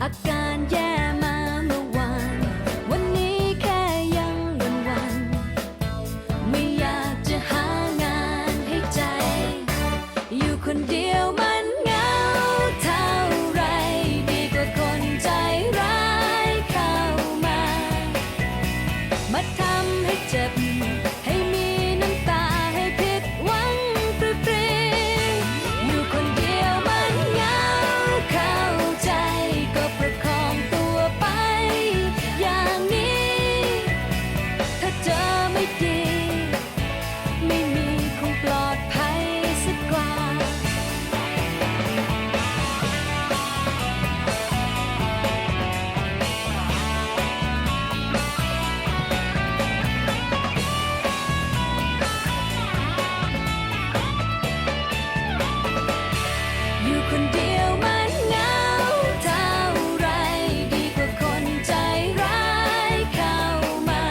akan คนเดียวมันเหงาเท่าไรดีกว่าคนใจร้ายเข้ามา